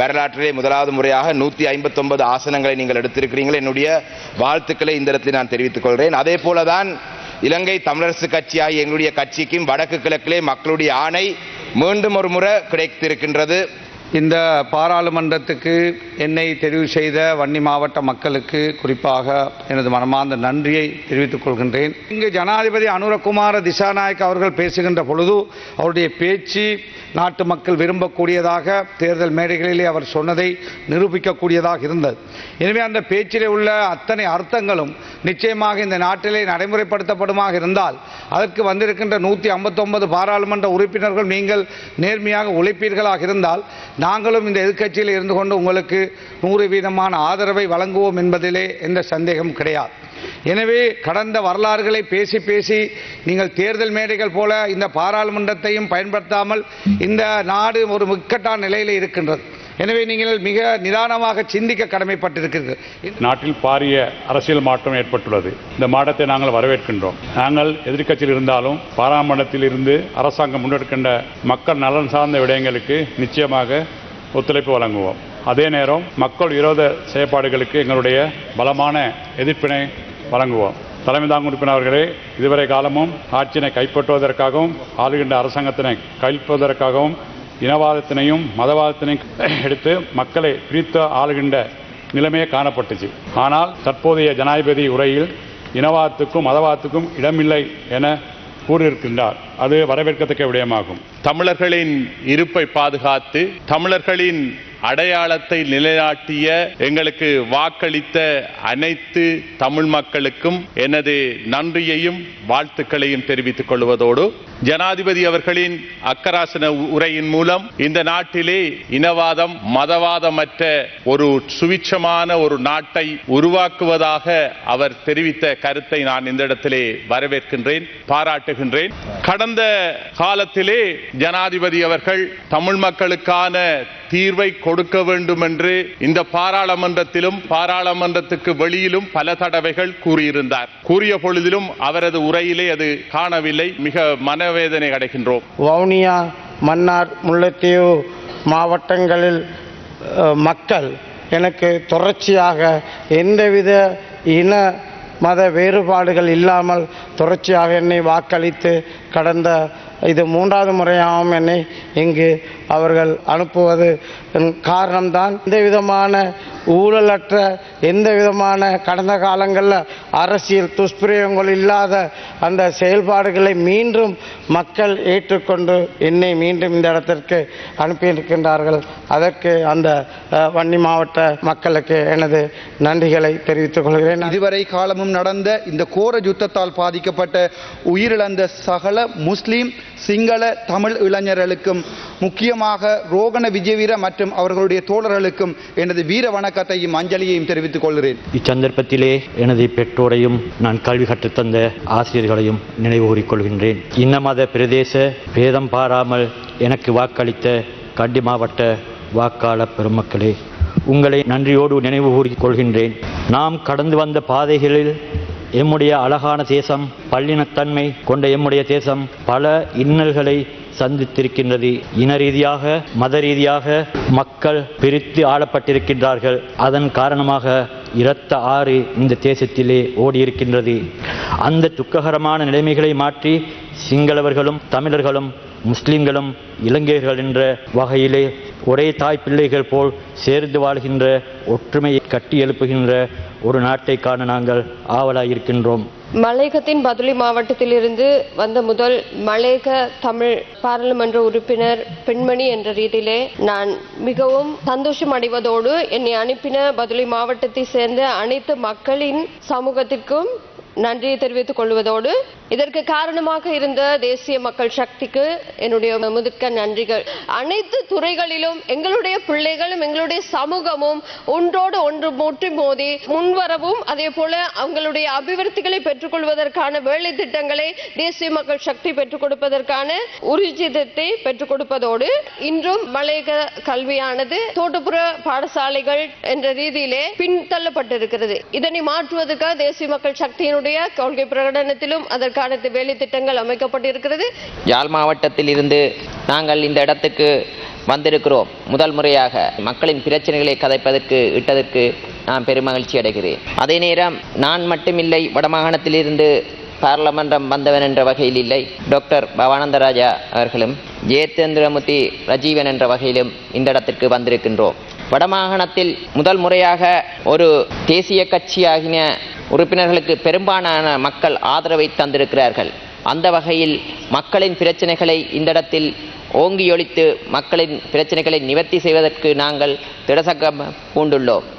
வரலாற்றிலே முதலாவது முறையாக நூற்றி ஐம்பத்தொன்பது ஆசனங்களை நீங்கள் எடுத்திருக்கிறீர்கள். என்னுடைய வாழ்த்துக்களை இந்த இடத்தில் நான் தெரிவித்துக் கொள்கிறேன். அதே போலதான் இலங்கை தமிழரசு கட்சியாகிய எங்களுடைய கட்சிக்கும் வடக்கு கிழக்கிலே மக்களுடைய ஆணை மீண்டும் ஒரு முறை கிடைத்திருக்கின்றது. இந்த பாராளுமன்றத்துக்கு என்னை தெரிவு செய்த வன்னி மாவட்ட மக்களுக்கு குறிப்பாக எனது மனமார்ந்த நன்றியை தெரிவித்துக் கொள்கின்றேன். இங்கு ஜனாதிபதி அனுரகுமார திசாநாயக் அவர்கள் பேசுகின்ற பொழுது அவருடைய பேச்சு நாட்டு மக்கள் விரும்பக்கூடியதாக தேர்தல் மேடைகளிலே அவர் சொன்னதை நிரூபிக்கக்கூடியதாக இருந்தது. எனவே அந்த பேச்சிலே உள்ள அத்தனை அர்த்தங்களும் நிச்சயமாக இந்த நாட்டிலே நடைமுறைப்படுத்தப்படுமாக இருந்தால் அதற்கு வந்திருக்கின்ற நூற்றி ஐம்பத்தொன்பது பாராளுமன்ற உறுப்பினர்கள் நீங்கள் நேர்மையாக உழைப்பீர்களாக இருந்தால் நாங்களும் இந்த எதிர்க்கட்சியில் இருந்து கொண்டு உங்களுக்கு நூறு வீதமான ஆதரவை வழங்குவோம் என்பதிலே எந்த சந்தேகம் கிடையாது. எனவே கடந்த வரலாறுகளை பேசி பேசி நீங்கள் தேர்தல் மேடைகள் போல இந்த பாராளுமன்றத்தையும் பயன்படுத்தாமல் இந்த நாடு ஒரு முக்கட்டான நிலையில் இருக்கின்றது. எனவே நீங்கள் மிக நிதானமாக சிந்திக்க கடமைப்பட்டிருக்கிறீர்கள் நாட்டில் பாரிய அரசியல் மாற்றம் ஏற்பட்டுள்ளது. இந்த மாற்றத்தை நாங்கள் வரவேற்கின்றோம். நாங்கள் எதிர்க்கட்சியில் இருந்தாலும் பாராளுமன்றத்தில் இருந்து அரசாங்கம் முன்னெடுக்கின்ற மக்கள் நலன் சார்ந்த விடயங்களுக்கு நிச்சயமாக ஒத்துழைப்பு வழங்குவோம். அதே நேரம் மக்கள் விரோத செயற்பாடுகளுக்கு எங்களுடைய பலமான எதிர்ப்பினை வழங்குவோம். தலைமை தாங்கும் உறுப்பினர் அவர்களே இதுவரை காலமும் ஆட்சியினை கைப்பற்றுவதற்காகவும் ஆளுகின்ற அரசாங்கத்தினை கைப்பற்றுவதற்காகவும் இனவாதத்தினையும் மதவாதத்தினையும் எடுத்து மக்களை பிரித்து ஆளுகின்ற நிலைமையே காணப்பட்டுச்சு. ஆனால் தற்போதைய ஜனாதிபதி உரையில் இனவாதத்துக்கும் மதவாதத்துக்கும் இடமில்லை என கூறியிருக்கின்றார். அது வரவேற்கத்தக்க விடயமாகும். தமிழர்களின் இருப்பை பாதுகாத்து தமிழர்களின் அடையாளத்தை நிலைநாட்டிய எங்களுக்கு வாக்களித்த அனைத்து தமிழ் மக்களுக்கும் எனது நன்றியையும் வாழ்த்துக்களையும் தெரிவித்துக் கொள்வதோடு ஜனாதிபதி அவர்களின் அக்கராசன உரையின் மூலம் இந்த நாட்டிலே இனவாதம் மதவாதமற்ற ஒரு சுவிட்சமான ஒரு நாட்டை உருவாக்குவதாக அவர் தெரிவித்த கருத்தை நான் இந்த இடத்திலே வரவேற்கின்றேன் பாராட்டுகின்றேன். கடந்த காலத்திலே ஜனாதிபதி அவர்கள் தமிழ் மக்களுக்கான தீர்வை கொடுக்க வேண்டும் என்று இந்த பாராளுமன்றத்திலும் பாராளுமன்றத்துக்கு வெளியிலும் பல தடவைகள் கூறியிருந்தார். கூறிய பொழுதிலும் அவரது உரையிலே அது காணவில்லை. மிக மனவேதனை அடைகின்றோம். வவுனியா மன்னார் முல்லைத்தீவு மாவட்டங்களில் மக்கள் எனக்கு தொடர்ச்சியாக எந்தவித இன மத வேறுபாடுகள் இல்லாமல் தொடர்ச்சியாக என்னை வாக்களித்து கடந்த இது மூன்றாவது முறையாகவும் என்னை இங்கு அவர்கள் அனுப்புவது. காரணம்தான் எந்த விதமான ஊழலற்ற எந்த விதமான கடந்த காலங்களில் அரசியல் துஷ்பிரயோகங்கள் இல்லாத அந்த செயல்பாடுகளை மீண்டும் மக்கள் ஏற்றுக்கொண்டு என்னை மீண்டும் இந்த இடத்திற்கு அனுப்பியிருக்கின்றார்கள். அதற்கு அந்த வன்னி மாவட்ட மக்களுக்கு எனது நன்றிகளை தெரிவித்துக் கொள்கிறேன். இதுவரை காலமும் நடந்த இந்த கோர யுத்தத்தால் பாதிக்கப்பட்ட உயிரிழந்த சகல முஸ்லீம் சிங்கள தமிழ் இளைஞர்களுக்கும் முக்கியமாக ரோகண விஜயவீர மற்றும் அவர்களுடைய தோழர்களுக்கும் எனது வீர வணக்கத்தையும் அஞ்சலியையும் தெரிவித்துக் கொள்கிறேன். இச்சந்தர்ப்பத்திலே எனது பெற்றோரையும் நான் கல்வி கற்றுத்தந்த ஆசிரியர்களையும் நினைவு கூறிக்கொள்கின்றேன் இன்ன மத பிரதேச பேதம் பாராமல் எனக்கு வாக்களித்த கண்டி மாவட்ட வாக்காள பெருமக்களே உங்களை நன்றியோடு நினைவு கூறிக் கொள்கின்றேன். நாம் கடந்து வந்த பாதைகளில் எம்முடைய அழகான தேசம் பல்லினத்தன்மை கொண்ட எம்முடைய தேசம் பல இன்னல்களை சந்தித்திருக்கின்றது. இன ரீதியாக மத ரீதியாக மக்கள் பிரித்து ஆளப்பட்டிருக்கின்றார்கள். அதன் காரணமாக இரத்த ஆறு இந்த தேசத்திலே ஓடியிருக்கின்றது. அந்த துக்ககரமான நிலைமைகளை மாற்றி சிங்களவர்களும் தமிழர்களும் முஸ்லிம்களும் இலங்கையர்கள் என்ற வகையிலே ஒரே தாய் பிள்ளைகள் போல் சேர்ந்து வாழ்கின்ற ஒற்றுமையை கட்டி எழுப்புகின்ற ஒரு நாட்டை காண நாங்கள் ஆவலாயிருக்கின்றோம். மலையகத்தின் பதுளி மாவட்டத்திலிருந்து வந்த முதல் மலையக தமிழ் பாராளுமன்ற உறுப்பினர் பெண்மணி என்ற ரீதியிலே நான் மிகவும் சந்தோஷம் அடைவதோடு என்னை அனுப்பின பதுளி மாவட்டத்தை சேர்ந்த அனைத்து மக்களின் சமூகத்திற்கும் நன்றியை தெரிவித்துக் கொள்வதோடு இதற்கு காரணமாக இருந்த தேசிய மக்கள் சக்திக்கு என்னுடைய முதுக்க நன்றிகள். அனைத்து துறைகளிலும் எங்களுடைய பிள்ளைகளும் எங்களுடைய சமூகமும் ஒன்றோடு ஒன்று முற்றி மோதி முன்வரவும் அதே போல அவங்களுடைய அபிவிருத்திகளை பெற்றுக்கொள்வதற்கான வேலை திட்டங்களை தேசிய மக்கள் சக்தி பெற்றுக் கொடுப்பதற்கான உறுதிதத்தை பெற்றுக் கொடுப்பதோடு இன்றும் மலையக கல்வியானது தோட்டப்புற பாடசாலைகள் என்ற ரீதியிலே பின்தள்ளப்பட்டிருக்கிறது. இதனை மாற்றுவதற்காக தேசிய மக்கள் சக்தியினுடைய கொள்கை பிரகடனத்திலும் அதற்கான வேலை திட்டங்கள் அமைக்கப்பட்டிருக்கிறது. யாழ் மாவட்டத்தில் இருந்து நாங்கள் இந்த இடத்துக்கு வந்திருக்கிறோம். முதல் முறையாக மக்களின் பிரச்சனைகளை கதைப்பதற்கு இட்டதற்கு நான் பெருமகிழ்ச்சி அடைகிறேன். அதே நேரம் நான் மட்டுமில்லை வடமாகாணத்திலிருந்து பாராளுமன்றம் வந்தவன் என்ற வகையில் இல்லை டாக்டர் பவானந்தராஜா அவர்களும் ஜெயச்சந்திரமூர்த்தி ரஜீவன் என்ற வகையிலும் இந்த இடத்திற்கு வந்திருக்கின்றோம். வடமாகாணத்தில் முதல் முறையாக ஒரு தேசிய கட்சியாகின உறுப்பினர்களுக்கு பெரும்பாலான மக்கள் ஆதரவை தந்திருக்கிறார்கள். அந்த வகையில் மக்களின் பிரச்சனைகளை இந்த இடத்தில் ஓங்கியொழித்து மக்களின் பிரச்சனைகளை நிவர்த்தி செய்வதற்கு நாங்கள் திடசக்கம் பூண்டுள்ளோம்.